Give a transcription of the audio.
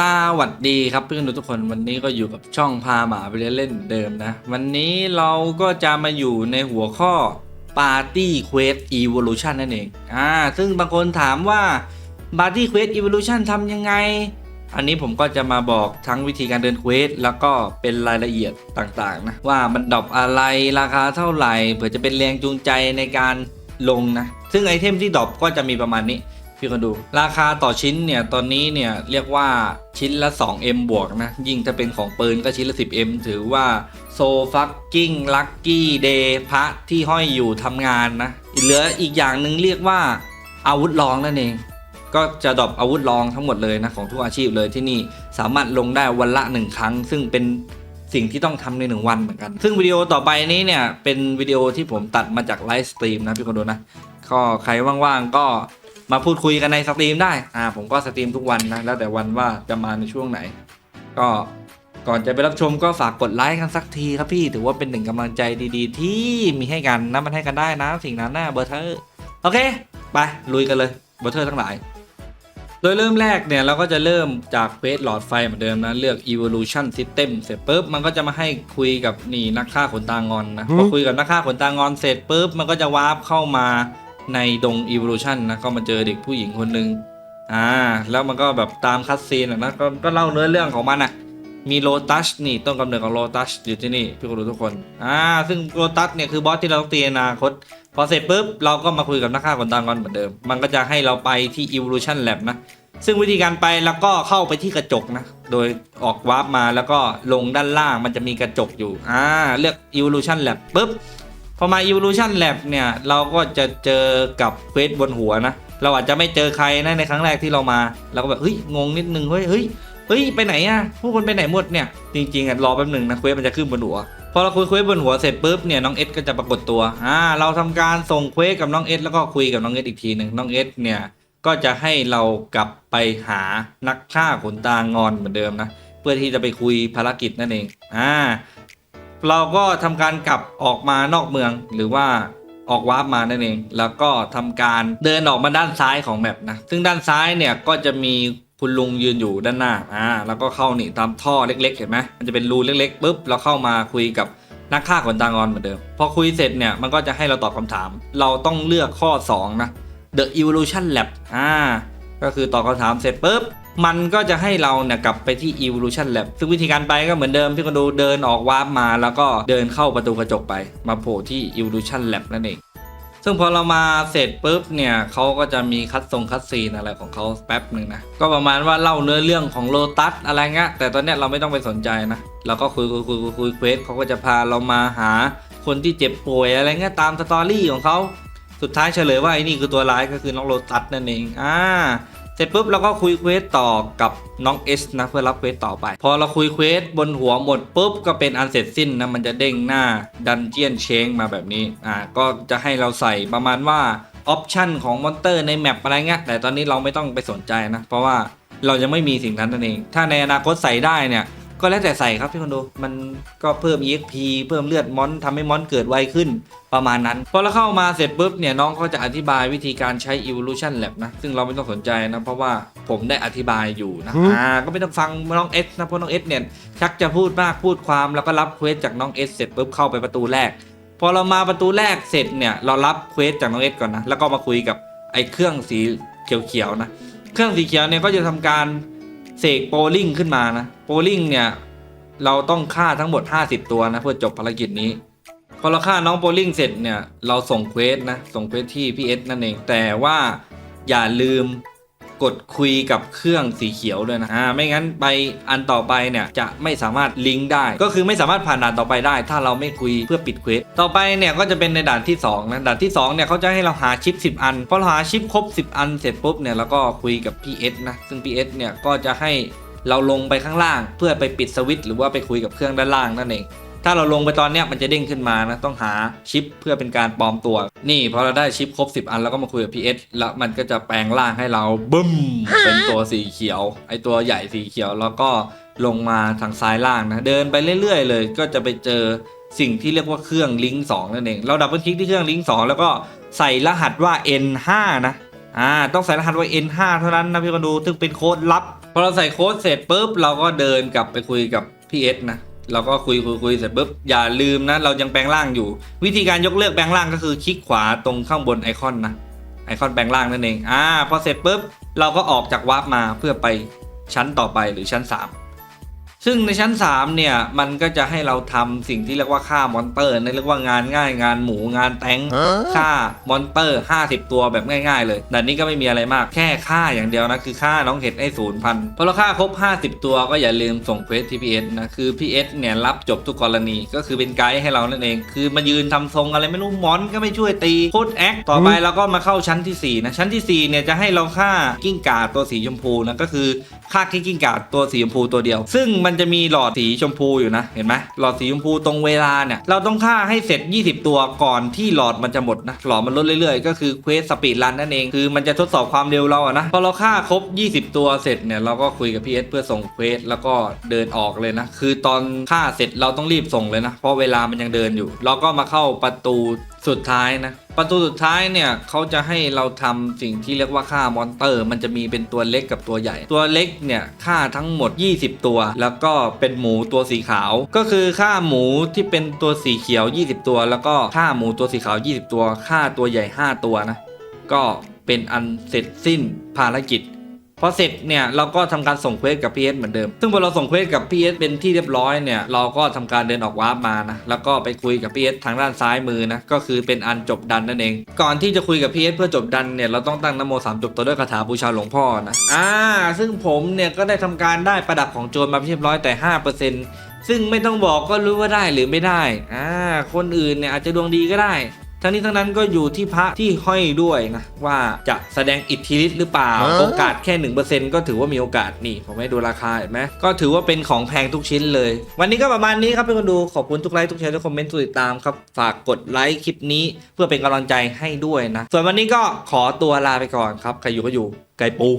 สวัสดีครับเพื่อนๆทุกคนวันนี้ก็อยู่กับช่องพาหมาไปเล่นเล่นเดิมนะ วันนี้เราก็จะมาอยู่ในหัวข้อ Party Quest Evolution นั่นเองอ่าซึ่งบางคนถามว่า Party Quest Evolution ทำยังไง อันนี้ผมก็จะมาบอกทั้งวิธีการเดินเควสแล้วก็เป็นรายละเอียดต่างๆนะว่ามันดอปอะไรราคาเท่าไหร่เผื่อจะเป็นแรงจูงใจในการลงนะ ซึ่งไอเทมที่ดอปก็จะมีประมาณนี้ พี่คนดู ราคาต่อชิ้นเนี่ยตอนนี้เนี่ยเรียกว่าชิ้นละ 2M บวกนะ ยิ่งถ้าเป็นของปืนก็ชิ้นละ 10M ถือว่าโซฟักกิ้งลัคกี้เดย์พระที่ห้อยอยู่ทำงานนะ เหลืออีกอย่างหนึ่งเรียกว่าอาวุธรองนั่นเอง ก็จะดรอปอาวุธรองทั้งหมดเลยนะของทุกอาชีพเลยที่นี่สามารถลงได้วันละหนึ่งครั้ง ซึ่งเป็นสิ่งที่ต้องทำในหนึ่งวันเหมือนกัน ซึ่งวิดีโอต่อไปนี้เนี่ยเป็นวิดีโอที่ผมตัดมาจากไลฟ์สตรีมนะพี่คนดูนะก็ใครว่างๆก็ มาพูดคุยกันในสตรีมได้อ่าผมก็สตรีมทุกวันนะแล้วแต่วันว่าจะมาในช่วงไหน ก็ก่อนจะไปรับชมก็ฝากกดไลค์กันสักทีครับพี่ถือว่าเป็นหนึ่งกำลังใจดีๆ ที่มีให้กันนะมันให้กันได้นะสิ่งนั้นนะเบอร์เทอร์โอเค ไปลุยกันเลยเบอร์เทอร์ทั้งหลาย โดยเริ่มแรกเนี่ยเราก็จะเริ่มจากเควสหลอดไฟเหมือนเดิมนะ เลือก evolution system เสร็จปุ๊บมันก็จะมาให้คุยกับนี่นักฆ่าขนตางอนนะพอคุยกับนักฆ่าขนตางอนเสร็จปุ๊บมันก็จะวาร์ปเข้ามา ในดง evolution นะก็มาเจอเด็กผู้หญิงคนหนึ่งอ่าแล้วมันก็แบบตามคัดซีนอะนะก็ก็เล่าเนื้อเรื่องของมันอะมีโลตัสนี่ต้นกำเนิดของโลตัสอยู่ที่นี่พี่คนดูทุกคนอ่าซึ่งโลตัสเนี่ยคือบอสที่เราต้องตีอนาคตพอเสร็จปุ๊บเราก็มาคุยกับนักฆ่าขนตางอนเหมือนเดิม มันก็จะให้เราไปที่ evolution lab นะซึ่งวิธีการไปแล้วก็เข้าไปที่กระจกนะ โดยออกวาร์ปมาแล้วก็ลงด้านล่างมันจะมีกระจกอยู่อ่าเลือก evolution lab ปุ๊บ พอมา evolution lab เนี่ยเราก็จะเจอกับเควสบนหัวนะ เราอาจจะไม่เจอใครนะในครั้งแรกที่เรามาเราก็แบบเฮ้ยงงนิดนึงเฮ้ยเฮ้ยเฮ้ยไปไหนอะพวกคนไปไหนหมดเนี่ยจริงๆอะรอแป๊บหนึ่งนะเควสมันจะขึ้นบนหัวพอเราคุยเควสบนหัวเสร็จปุ๊บเนี่ยน้องเอสก็จะปรากฏตัวอ่าเราทำการส่งเควสกับน้องเอสแล้วก็คุยกับน้องเอสอีกทีหนึ่งน้องเอสเนี่ยก็จะให้เรากลับไปหานักฆ่าขนตางอนเหมือนเดิมนะเพื่อที่จะไปคุยภารกิจนั่นเองอ่า เราก็ทำการกลับออกมานอกเมืองหรือว่าออกวาร์ปมานั่นเอง แล้วก็ทำการเดินออกมาด้านซ้ายของแมปนะ ซึ่งด้านซ้ายเนี่ยก็จะมีคุณลุงยืนอยู่ด้านหน้า อ่า แล้วก็เข้านี่ตามท่อเล็ก ๆ เห็นไหมมันจะเป็นรูเล็กๆปุ๊บเราเข้ามาคุยกับนักฆ่าขนตางอนเหมือนเดิม พอคุยเสร็จเนี่ยมันก็จะให้เราตอบคำถาม เราต้องเลือกข้อ 2 นะ The Evolution Lab อ่า ก็คือตอบคำถามเสร็จปุ๊บ มันก็จะให้เราเนี่ยกลับไปที่ Evolution Lab ซึ่งวิธีการไปก็เหมือนเดิมพี่ก็ดูเดินออกวาร์ปมา แล้วก็เดินเข้าประตูกระจกไป มาโผล่ที่ Evolution Lab นั่นเอง ซึ่งพอเรามาเสร็จปุ๊บเนี่ยเขาก็จะมีคัดทรงคัดซีนอะไรของเขาแป๊บหนึ่งนะ ก็ประมาณว่าเล่าเนื้อเรื่องของโลตัสอะไรเงี้ยแต่ตอนเนี้ยเราไม่ต้องไปสนใจนะเราก็คุยคุยคุยคุยคุยเควสเขาก็จะพาเรามาหาคนที่เจ็บป่วยอะไรเงี้ยตามสตอรี่ของเขาสุดท้ายเฉลยว่าไอ้นี่คือตัวร้ายก็คือน้องโลตัสนั่นเอง อ่า เสร็จปุ๊บเราก็คุยเควสต่อกับน้องเอสนะเพื่อรับเควสต่อไป พอเราคุยเควสบนหัวหมดปุ๊บก็เป็นอันเสร็จสิ้นนะมันจะเด้งหน้าดันเจียนเชงมาแบบนี้อ่าก็จะให้เราใส่ประมาณว่าออปชันของมอนเตอร์ในแมปอะไรเงี้ยแต่ตอนนี้เราไม่ต้องไปสนใจนะ เพราะว่าเรายังไม่มีสิ่งนั้นนั่นเอง ถ้าในอนาคตใส่ได้เนี่ย ก็แล้วแต่ใส่ครับพี่คนดูมันก็เพิ่ม EXP เพิ่มเลือดมอนทำให้มอนเกิดไวขึ้นประมาณนั้น พอเราเข้ามาเสร็จปุ๊บเนี่ยน้องก็จะอธิบายวิธีการใช้ evolution lab นะ ซึ่งเราไม่ต้องสนใจนะ เพราะว่าผมได้อธิบายอยู่นะอ่าก็ไม่ต้องฟังน้องเอสนะเพราะน้องเอสเนี่ยชักจะพูดมากพูดความแล้วก็รับเควสจากน้องเอสเสร็จปุ๊บเข้าไปประตูแรก พอเรามาประตูแรกเสร็จเนี่ยเรารับเควสจากน้องเอสก่อนนะแล้วก็มาคุยกับไอ้เครื่องสีเขียวๆนะ เครื่องสีเขียวเนี่ยก็จะทำการ เสกโปลิงขึ้นมานะโปลิงเนี่ยเราต้องฆ่าทั้งหมด 50 ตัวนะเพื่อจบภารกิจนี้ พอเราฆ่าน้องโปลิงเสร็จเนี่ยเราส่งเควสนะส่งเควสที่พี่เอสนั่นเองแต่ว่าอย่าลืม กดคุยกับเครื่องสีเขียวด้วยนะอ่าไม่งั้นไปอันต่อไปเนี่ยจะไม่สามารถลิงก์ได้ ก็คือไม่สามารถผ่านด่านต่อไปได้ ถ้าเราไม่คุยเพื่อปิดเควสต่อไปเนี่ยก็จะเป็นในด่านที่2นะด่านที่2เนี่ยเขาจะให้เราหาชิป 10 อันพอเราหาชิปครบ 10 อันเสร็จปุ๊บเนี่ยเราก็คุยกับพีเอสนะซึ่งพีเอสเนี่ยก็จะให้เราลงไปข้างล่าง เพื่อไปปิดสวิตช์หรือว่าไปคุยกับเครื่องด้านล่างนั่นเอง ถ้าเราลงไปตอนเนี้ยมันจะเด้งขึ้นมานะต้องหาชิปเพื่อเป็นการปลอมตัว นี่พอเราได้ชิปครบ 10 อันแล้วก็มาคุยกับ PS แล้วมันก็จะแปลงร่างให้เราบึ้ม เป็นตัวสีเขียว ไอตัวใหญ่สีเขียวแล้วก็ลงมาทางซ้ายล่างนะเดินไปเรื่อยๆ เลยก็จะไปเจอสิ่งที่เรียกว่าเครื่องลิงก์2นั่นเอง เราดับเบิลคลิกที่เครื่องลิงก์2แล้วก็ใส่รหัสว่า N5 นะอ่าต้องใส่รหัสว่า N5 เท่านั้นนะพี่คนดู ซึ่งเป็นโค้ดลับ พอเราใส่โค้ดเสร็จปุ๊บ เราก็เดินกลับไปคุยกับพี่เอสนะ เราก็คุยคุยคุยเสร็จปุ๊บอย่าลืมนะเรายังแปลงร่างอยู่ วิธีการยกเลิกแปลงร่างก็คือคลิกขวาตรงข้างบนไอคอนนะไอคอนแปลงร่างนั่นเองอ่าพอเสร็จปุ๊บเราก็ออกจากวาร์ปมาเพื่อไปชั้นต่อไปหรือชั้น 3 ซึ่งในชั้น 3 เนี่ย มันก็จะให้เราทำสิ่งที่เรียกว่าฆ่ามอนเตอร์นั่นเรียกว่างานง่ายงานหมูงานแตงฆ่ามอนเตอร์ 50 ตัวแบบง่าย ๆ เลยแต่นี้ก็ไม่มีอะไรมากแค่ฆ่าอย่างเดียวนะคือฆ่าน้องเห็ดให้ศูนย์พันพอเราฆ่าครบ 50 ตัวก็อย่าลืมส่งเควสที่พีเอสนะคือพีเอสเนี่ยรับจบทุกกรณีก็คือเป็นไกด์ให้เรานั่นเอง คือมายืนทำทรงอะไรไม่รู้มอนก็ไม่ช่วยตีโคตรแอคต่อไปเราก็มาเข้าชั้นที่สี่นะชั้นที่สี่เนี่ยจะให้เราฆ่ากิ้งก่าตัวสีชมพูนะก็คือฆ่ากิ้งก่าตัวสีชมพูตัวเดียว ซึ่งมันจะมีหลอดสีชมพูอยู่นะ เห็นไหมหลอดสีชมพูตรงเวลาเนี่ย เราต้องฆ่าให้เสร็จ 20 ตัวก่อนที่หลอดมันจะหมดนะ หลอดมันลดเรื่อยๆ ก็คือเควสสปีดรันนั่นเอง คือมันจะทดสอบความเร็วเราอะนะ พอเราฆ่าครบ 20 ตัวเสร็จเนี่ย เราก็คุยกับพีเอสเพื่อส่งเควสแล้วก็เดินออกเลยนะ คือตอนฆ่าเสร็จเราต้องรีบส่งเลยนะ เพราะเวลามันยังเดินอยู่ เราก็มาเข้าประตู สุดท้ายนะ ประตูสุดท้ายเนี่ยเขาจะให้เราทำสิ่งที่เรียกว่าฆ่ามอนเตอร์ มันจะมีเป็นตัวเล็กกับตัวใหญ่ ตัวเล็กเนี่ยฆ่าทั้งหมด 20 ตัว แล้วก็เป็นหมูตัวสีขาว ก็คือฆ่าหมูที่เป็นตัวสีเขียว 20 ตัว แล้วก็ฆ่าหมูตัวสีขาว 20 ตัวฆ่าตัวใหญ่ 5 ตัวนะ ก็เป็นอันเสร็จสิ้นภารกิจ พอเสร็จเนี่ยเราก็ทำการส่งเควสกับ PS เหมือนเดิม ซึ่งพอเราส่งเควสกับ PS เป็นที่เรียบร้อยเนี่ยเราก็ทำการเดินออกวาร์ปมานะแล้วก็ไปคุยกับ PS ทางด้านซ้ายมือนะก็คือเป็นอันจบดันนั่นเอง ก่อนที่จะคุยกับ PS เพื่อจบดันเนี่ยเราต้องตั้งนโมสามจบตัวด้วยคาถาบูชาหลวงพ่อนะอ่าซึ่งผมเนี่ยก็ได้ทำการได้ประดับของโจรมาเรียบร้อยแต่ 5%ซึ่งไม่ต้องบอกก็รู้ว่าได้หรือไม่ได้อ่าคนอื่นเนี่ยอาจจะดวงดีก็ได้ ทั้งนี้ทั้งนั้นก็อยู่ที่พระที่ห้อยด้วยนะ ว่าจะแสดงอิทธิฤทธิ์หรือเปล่า โอกาสแค่ 1%ก็ถือว่ามีโอกาสนี่ผมให้ดูราคาเห็นไหมก็ถือว่าเป็นของแพงทุกชิ้นเลย วันนี้ก็ประมาณนี้ครับเพื่อนๆดูขอบคุณทุกไลค์ทุกแชร์ทุกคอมเมนต์ทุกติดตามครับ ฝากกดไลค์คลิปนี้เพื่อเป็นกำลังใจให้ด้วยนะ ส่วนวันนี้ก็ขอตัวลาไปก่อนครับใครอยู่ก็อยู่ไก่ปู